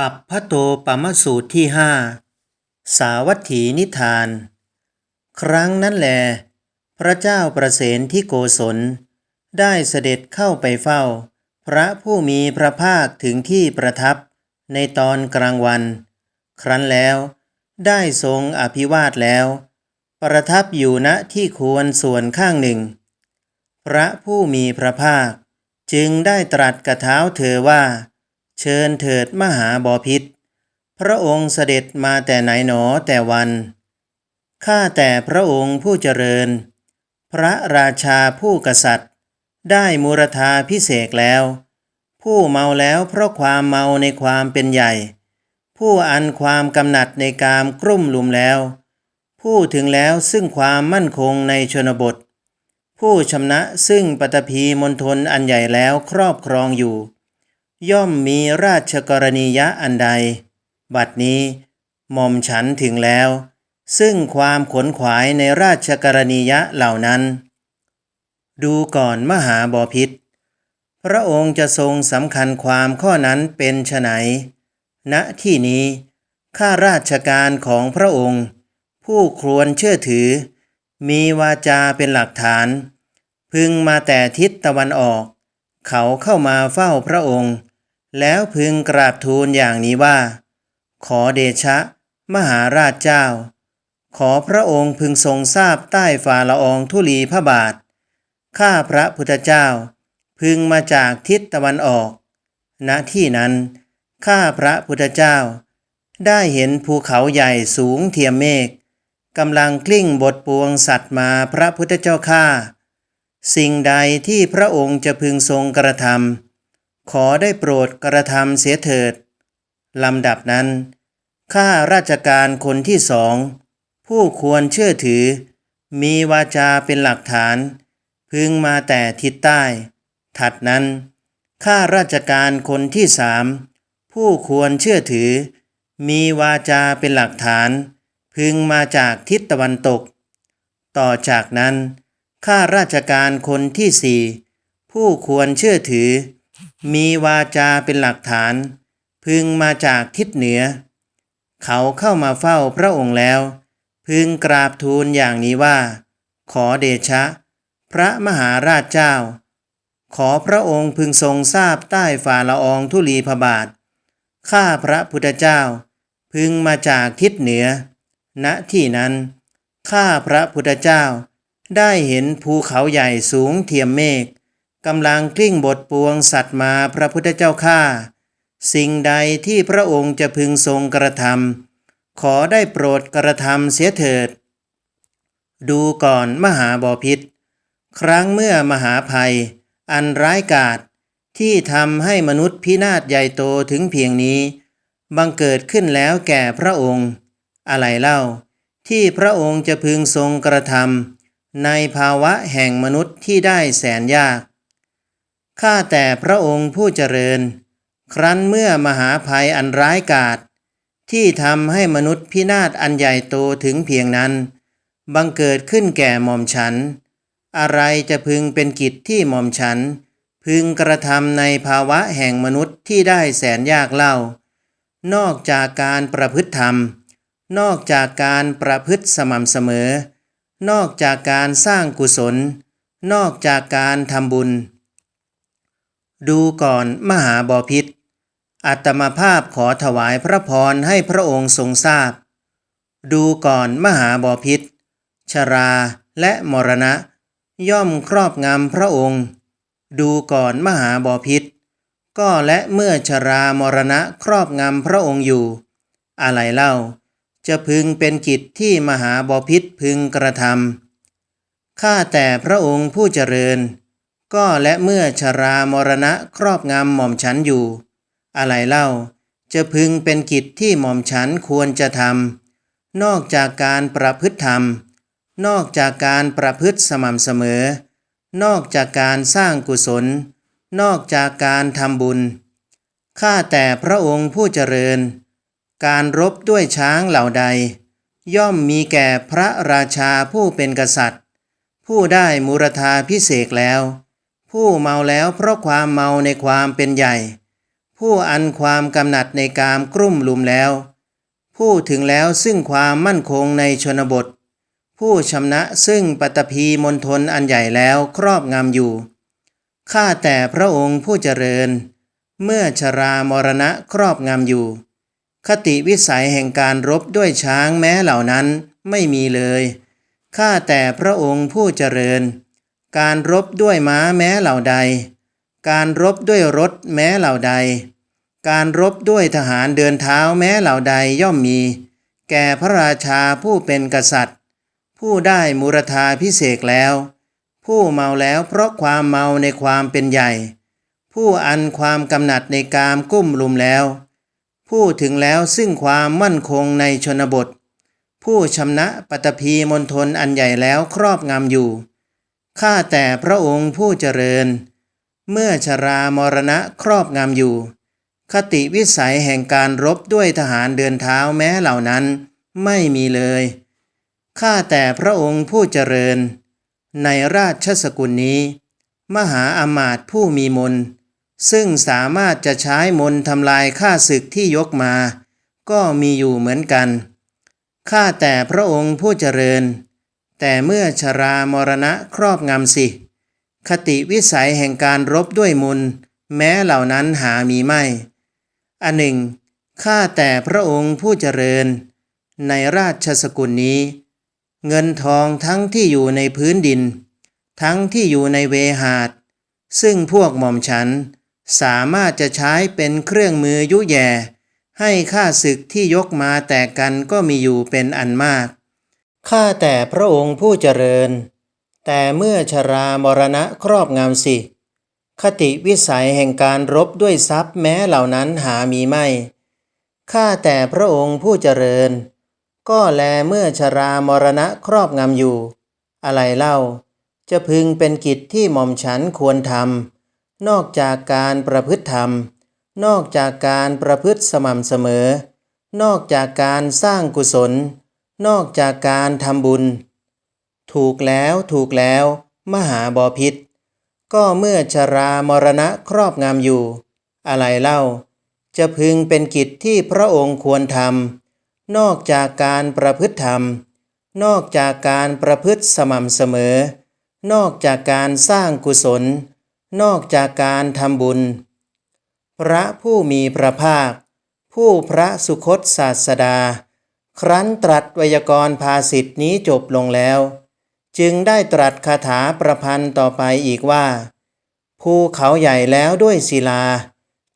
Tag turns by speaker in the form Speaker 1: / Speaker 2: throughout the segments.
Speaker 1: ปัปพะโตปมสูตรที่ห้าสาวัตถีนิทาน ครั้งนั้นแล พระเจ้าประเสนที่โกศล ได้เสด็จเข้าไปเฝ้า พระผู้มีพระภาคถึงที่ประทับในตอนกลางวัน ครั้นแล้ว ได้ทรงอภิวาทแล้ว ประทับอยู่ณที่ควรส่วนข้างหนึ่ง พระผู้มีพระภาค จึงได้ตรัสกระเท้าเธอว่า เชิญเถิดมหาบอพิษ พระองค์เสด็จมาแต่ไหนหนอแต่วัน ข้าแต่พระองค์ผู้เจริญ พระราชาผู้กษัตริย์ ได้มูรธาพิเศษแล้ว ผู้เมาแล้วเพราะความเมาในความเป็นใหญ่ ผู้อันความกำหนัดในกามกลุ่มลุมแล้ว ผู้ถึงแล้วซึ่งความมั่นคงในชนบท ผู้ชำนะซึ่งปฐพีมณฑลอันใหญ่แล้วครอบครองอยู่ ย่อมมีราชกรณียะอันใด บัดนี้หม่อมฉันถึงแล้ว ซึ่งความขนขวายในราชกรณียะเหล่านั้น ดูก่อนมหาบอพิษ พระองค์จะทรงสำคัญความข้อนั้นเป็นไฉนณที่นี้ข้าราชการของพระองค์ ผู้ควรเชื่อถือ มีวาจาเป็นหลักฐาน พึงมาแต่ทิศตะวันออก เขาเข้ามาเฝ้าพระองค์ แล้วพึงกราบทูลอย่างนี้ว่า ขอเดชะ มหาราชเจ้า ขอพระองค์พึงทรงทราบใต้ฝ่าละอองธุลีพระบาท ข้าพระพุทธเจ้า พึงมาจากทิศตะวันออก ณที่นั้น ข้าพระพุทธเจ้า ได้เห็นภูเขาใหญ่สูงเทียมเมฆกำลังกลิ้งบทปวงสัตว์มาพระพุทธเจ้าข้าสิ่งใดที่พระองค์จะพึงทรงกระทำ ขอได้โปรดกระทำเสียเถิดลำดับนั้น ข้าราชการคนที่สอง ผู้ควรเชื่อถือ มีวาจาเป็นหลักฐาน พึงมาแต่ทิศใต้ ถัดนั้น ข้าราชการคนที่สามผู้ควรเชื่อถือ มีวาจาเป็นหลักฐาน พึงมาจากทิศตะวันตก ต่อจากนั้น ข้าราชการคนที่สี่ผู้ควรเชื่อถือ มีวาจาเป็นหลักฐาน พึงมาจากทิศเหนือ เขาเข้ามาเฝ้าพระองค์แล้ว พึงกราบทูลอย่างนี้ว่า ขอเดชะ พระมหาราชเจ้า ขอพระองค์พึงทรงทราบใต้ฝ่าละอองธุลีพบาท ข้าพระพุทธเจ้า พึงมาจากทิศเหนือ ณที่นั้น ข้าพระพุทธเจ้า ได้เห็นภูเขาใหญ่สูงเทียมเมฆ กำลังกลิ้งบทปวงสัตว์มาพระพุทธเจ้าข้าสิ่งใดที่พระองค์จะพึงทรงกระทำขอได้โปรดกระทำเสียเถิด ดูก่อนมหาบอพิษ ครั้งเมื่อมหาภัย อันร้ายกาจที่ทำให้มนุษย์พินาศใหญ่โตถึงเพียงนี้ บังเกิดขึ้นแล้วแก่พระองค์ อะไรเล่า ที่พระองค์จะพึงทรงกระทำในภาวะแห่งมนุษย์ที่ได้แสนยาก ข้าแต่พระองค์ผู้เจริญ ครั้นเมื่อมหาภัยอันร้ายกาจที่ทำให้มนุษย์พินาศอันใหญ่โตถึงเพียงนั้น บังเกิดขึ้นแก่หม่อมฉัน อะไรจะพึงเป็นกิจที่หม่อมฉัน พึงกระทำในภาวะแห่งมนุษย์ที่ได้แสนยากเล่า นอกจากการประพฤติธรรม นอกจากการประพฤติสม่ำเสมอ นอกจากการสร้างกุศล นอกจากการทำบุญ ดูก่อนมหาบอพิษอัตมาภาพขอถวายพระพรให้พระองค์ทรงทราบ ดูก่อนมหาบอพิษชราและมรณะ ย่อมครอบงำพระองค์ ดูก่อนมหาบอพิษก็และเมื่อชรามรณะครอบงำพระองค์อยู่ อะไรเล่า จะพึงเป็นกิจที่มหาบอพิษพึงกระทำข้าแต่พระองค์ผู้เจริญ ก็และเมื่อชรามรณะครอบงำหม่อมฉันอยู่ อะไรเล่าจะพึงเป็นกิจที่หม่อมฉันควรจะทำนอกจากการประพฤติธรรม นอกจากการประพฤติสม่ำเสมอ นอกจากการสร้างกุศล นอกจากการทำบุญข้าแต่พระองค์ผู้เจริญ การรบด้วยช้างเหล่าใด ย่อมมีแก่พระราชาผู้เป็นกษัตริย์ ผู้ได้มูรธาพิเศษแล้ว ผู้เมาแล้วเพราะความเมาในความเป็นใหญ่ ผู้อันความกำหนัดในกามกลุ่มลุมแล้ว ผู้ถึงแล้วซึ่งความมั่นคงในชนบท ผู้ชำนะซึ่งปัตตภีมณฑลอันใหญ่แล้วครอบงำอยู่ ข้าแต่พระองค์ผู้เจริญ เมื่อชรามรณะครอบงำอยู่ คติวิสัยแห่งการรบด้วยช้างแม้เหล่านั้นไม่มีเลย ข้าแต่พระองค์ผู้เจริญ การรบด้วยม้าแม้เหล่าใด การรบด้วยรถแม้เหล่าใด การรบด้วยทหารเดินเท้าแม้เหล่าใดย่อมมี แก่พระราชาผู้เป็นกษัตริย์ ผู้ได้มุรธาพิเศษแล้ว ผู้เมาแล้วเพราะความเมาในความเป็นใหญ่ ผู้อันความกำหนัดในกามกุ้มลุมแล้ว ผู้ถึงแล้วซึ่งความมั่นคงในชนบท ผู้ชำนะปัตตภีมณฑลอันใหญ่แล้วครอบงำอยู่ ข้าแต่พระองค์ผู้เจริญ เมื่อชรามรณะครอบงำอยู่ คติวิสัยแห่งการรบด้วยทหารเดินเท้าแม้เหล่านั้น ไม่มีเลย ข้าแต่พระองค์ผู้เจริญ ในราชสกุลนี้ มหาอำมาตย์ผู้มีมน ซึ่งสามารถจะใช้มนทำลายข้าศึกที่ยกมา ก็มีอยู่เหมือนกัน ข้าแต่พระองค์ผู้เจริญ แต่เมื่อชรามรณะครอบงำสิ คติวิสัยแห่งการรบด้วยมนแม้เหล่านั้นหามีไม่ อันหนึ่ง ข้าแต่พระองค์ผู้เจริญ ในราชสกุลนี้ เงินทองทั้งที่อยู่ในพื้นดิน ทั้งที่อยู่ในเวหาด ซึ่งพวกหม่อมฉันสามารถจะใช้เป็นเครื่องมือยุแย่ ให้ข้าศึกที่ยกมาแตกกันก็มีอยู่เป็นอันมาก ข้าแต่พระองค์ผู้เจริญ แต่เมื่อชรามรณะครอบงำสิ คติวิสัยแห่งการรบด้วยทรัพย์แม้เหล่านั้นหามีไม่ ข้าแต่พระองค์ผู้เจริญ ก็แลเมื่อชรามรณะครอบงำอยู่ อะไรเล่า จะพึงเป็นกิจที่หม่อมฉันควรทำนอกจากการประพฤติธรรม นอกจากการประพฤติสม่ำเสมอ นอกจากการสร้างกุศล นอกจากการทำบุญ ถูกแล้วถูกแล้ว มหาบอพิษ ก็เมื่อชรามรณะครอบงำอยู่ อะไรเล่า จะพึงเป็นกิจที่พระองค์ควรทำนอกจากการประพฤติธรรม นอกจากการประพฤติสม่ำเสมอ นอกจากการสร้างกุศล นอกจากการทำบุญ พระผู้มีพระภาค ผู้พระสุคตศาสดา ครั้นตรัสไวยากรณ์ภาสิทธินี้จบลงแล้ว จึงได้ตรัสคาถาประพันธ์ต่อไปอีกว่า ภูเขาใหญ่แล้วด้วยศิลา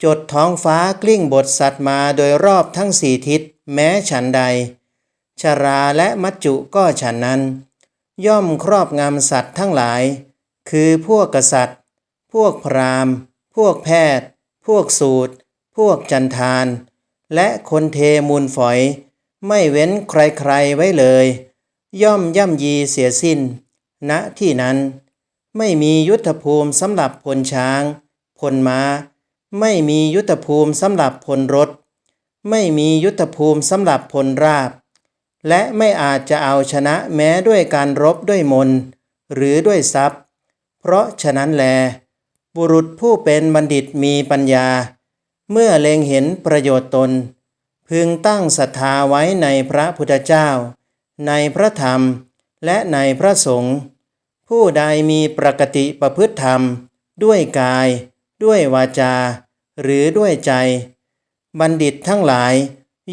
Speaker 1: จดท้องฟ้ากลิ้งบทสัตว์มาโดยรอบทั้งสี่ทิศแม้ฉันใด ชราและมัจจุก็ฉันนั้น ย่อมครอบงำสัตว์ทั้งหลาย คือพวกกษัตริย์ พวกพราหมณ์ พวกแพทย์ พวกสูตร พวกจันทาน และคนเทมูลฝอย ไม่เว้นใครๆไว้เลย ย่อมย่ำยีเสียสิ้นณที่นั้น ไม่มียุทธภูมิสำหรับพลช้าง พลม้า ไม่มียุทธภูมิสำหรับพลรถ ไม่มียุทธภูมิสำหรับพลราบ และไม่อาจจะเอาชนะแม้ด้วยการรบด้วยมน หรือด้วยทรัพย์ เพราะฉะนั้นแล บุรุษผู้เป็นบัณฑิตมีปัญญา เมื่อเล็งเห็นประโยชน์ตน พึงตั้งศรัทธาไว้ในพระพุทธเจ้า ในพระธรรมและในพระสงฆ์ผู้ใดมีปกติประพฤติธรรม ด้วยกาย ด้วยวาจา หรือด้วยใจ บัณฑิตทั้งหลาย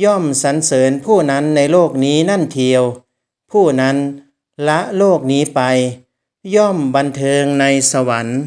Speaker 1: ย่อมสรรเสริญผู้นั้นในโลกนี้นั่นเทียว ผู้นั้นละโลกนี้ไป ย่อมบันเทิงในสวรรค์